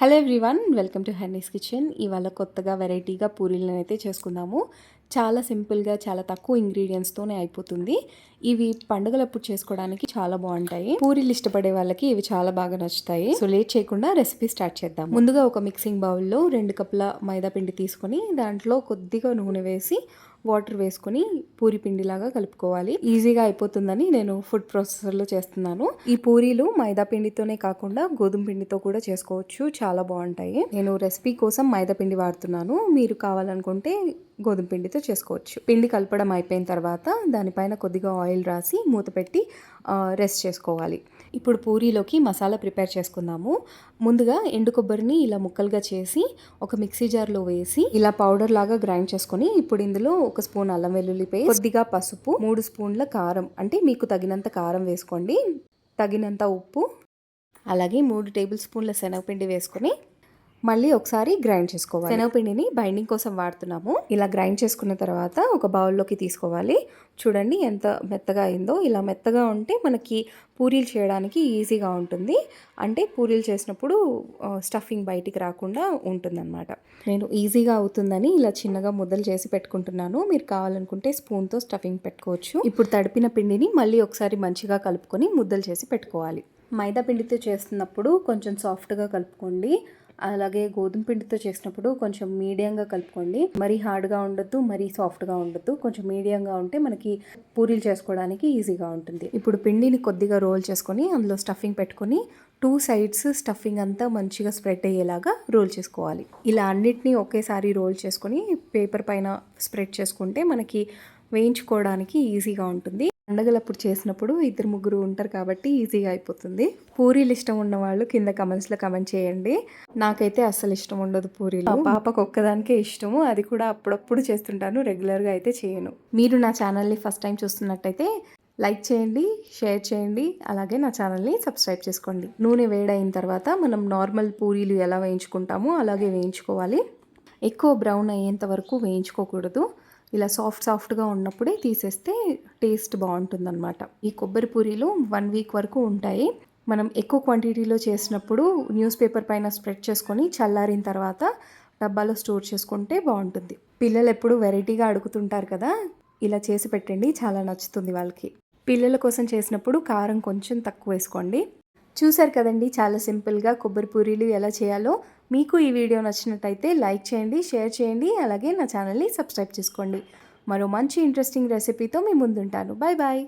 Hello everyone welcome to Henny's Kitchen ఇవాళ కొత్తగా వెరైటీగా పూరీలను అయితే చేసుకుందాము. చాలా సింపుల్గా చాలా తక్కువ ఇంగ్రీడియంట్స్తోనే అయిపోతుంది. ఇవి పండుగలప్పుడు చేసుకోవడానికి చాలా బాగుంటాయి. పూరీలు ఇష్టపడే వాళ్ళకి ఇవి చాలా బాగా నచ్చుతాయి. సో లేట్ చేయకుండా రెసిపీ స్టార్ట్ చేద్దాం ముందుగా ఒక మిక్సింగ్ బౌల్లో రెండు కప్పుల మైదా పిండి తీసుకొని దాంట్లో కొద్దిగా నూనె వేసి వాటర్ వేసుకొని పూరి పిండిలాగా కలుపుకోవాలి. ఈజీగా అయిపోతుందని నేను ఫుడ్ ప్రాసెసర్లో చేస్తున్నాను. ఈ పూరీలు మైదా పిండితోనే కాకుండా గోధుమ పిండితో కూడా చేసుకోవచ్చు. చాలా బాగుంటాయి. నేను రెసిపీ కోసం మైదా పిండి వాడుతున్నాను. మీరు కావాలనుకుంటే గోధుమ పిండితో చేసుకోవచ్చు. పిండి కలపడం అయిపోయిన తర్వాత దానిపైన కొద్దిగా ఆయిల్ రాసి మూత పెట్టి రెస్ట్ చేసుకోవాలి. ఇప్పుడు పూరీలోకి మసాలా ప్రిపేర్ చేసుకుందాము. ముందుగా ఎండు కొబ్బరిని ఇలా ముక్కలుగా చేసి ఒక మిక్సీ జార్లో వేసి ఇలా పౌడర్ లాగా గ్రైండ్ చేసుకొని ఇప్పుడు ఇందులో ఒక స్పూన్ అల్లం వెల్లుల్లి పేస్ట్ కొద్దిగా పసుపు మూడు స్పూన్ల కారం. అంటే మీకు తగినంత కారం వేసుకోండి. తగినంత ఉప్పు అలాగే మూడు టేబుల్ స్పూన్ల శనగపిండి వేసుకొని మళ్ళీ ఒకసారి గ్రైండ్ చేసుకోవాలి. శనగపిండిని బైండింగ్ కోసం వాడుతున్నాము. ఇలా గ్రైండ్ చేసుకున్న తర్వాత ఒక బౌల్లోకి తీసుకోవాలి. చూడండి ఎంత మెత్తగా అయిందో. ఇలా మెత్తగా ఉంటే మనకి పూరీలు చేయడానికి ఈజీగా ఉంటుంది. అంటే పూరీలు చేసినప్పుడు స్టఫింగ్ బయటికి రాకుండా ఉంటుందన్నమాట. నేను ఈజీగా అవుతుందని ఇలా చిన్నగా ముద్దలు చేసి పెట్టుకుంటున్నాను. మీరు కావాలనుకుంటే స్పూన్తో స్టఫింగ్ పెట్టుకోవచ్చు. ఇప్పుడు తడిపిన పిండిని మళ్ళీ ఒకసారి మంచిగా కలుపుకొని ముద్దలు చేసి పెట్టుకోవాలి. మైదా పిండితో చేస్తున్నప్పుడు కొంచెం సాఫ్ట్గా కలుపుకోండి. అలాగే గోధుమ పిండితో చేసినప్పుడు కొంచెం మీడియంగా కలుపుకోండి. మరీ హార్డ్గా ఉండొద్దు మరీ సాఫ్ట్గా ఉండొద్దు. కొంచెం మీడియంగా ఉంటే మనకి పూరీలు చేసుకోవడానికి ఈజీగా ఉంటుంది. ఇప్పుడు పిండిని కొద్దిగా రోల్ చేసుకొని అందులో స్టఫింగ్ పెట్టుకొని టూ సైడ్స్ స్టఫింగ్ అంతా మంచిగా స్ప్రెడ్ అయ్యేలాగా రోల్ చేసుకోవాలి. ఇలా అన్నిటినీ ఒకేసారి రోల్ చేసుకొని పేపర్ పైన స్ప్రెడ్ చేసుకుంటే మనకి వేయించుకోవడానికి ఈజీగా ఉంటుంది. పండగలప్పుడు చేసినప్పుడు ఇద్దరు ముగ్గురు ఉంటారు కాబట్టి ఈజీగా అయిపోతుంది. పూరీలు ఇష్టం ఉన్న వాళ్ళు కింద కమెంట్స్లో కమెంట్ చేయండి. నాకైతే అస్సలు ఇష్టం ఉండదు పూరీలు. పాపకు ఒక్కదానికే ఇష్టము. అది కూడా అప్పుడప్పుడు చేస్తుంటాను. రెగ్యులర్గా అయితే చేయను. మీరు నా ఛానల్ని ఫస్ట్ టైం చూస్తున్నట్టయితే లైక్ చేయండి షేర్ చేయండి. అలాగే నా ఛానల్ని సబ్స్క్రైబ్ చేసుకోండి. నూనె వేడైన తర్వాత మనం నార్మల్ పూరీలు ఎలా వేయించుకుంటామో అలాగే వేయించుకోవాలి. ఎక్కువ బ్రౌన్ అయ్యేంత వరకు వేయించుకోకూడదు. ఇలా సాఫ్ట్ సాఫ్ట్గా ఉన్నప్పుడే తీసేస్తే టేస్ట్ బాగుంటుందన్నమాట. ఈ కొబ్బరి పూరీలు వన్ వీక్ వరకు ఉంటాయి. మనం ఎక్కువ క్వాంటిటీలో చేసినప్పుడు న్యూస్ పేపర్ పైన స్ప్రెడ్ చేసుకొని చల్లారిన తర్వాత డబ్బాలో స్టోర్ చేసుకుంటే బాగుంటుంది. పిల్లలు ఎప్పుడు వెరైటీగా అడుగుతుంటారు కదా ఇలా చేసి పెట్టండి చాలా నచ్చుతుంది వాళ్ళకి. పిల్లల కోసం చేసినప్పుడు కారం కొంచెం తక్కువ వేసుకోండి. చూసారు కదండి చాలా సింపుల్గా కొబ్బరి పూరీలు ఎలా చేయాలో? మీకు ఈ వీడియో నచ్చినట్టయితే లైక్ చేయండి షేర్ చేయండి అలాగే నా ఛానల్ని సబ్స్క్రైబ్ చేసుకోండి. మరో మంచి ఇంట్రెస్టింగ్ రెసిపీతో మీ ముందుంటాను. Bye bye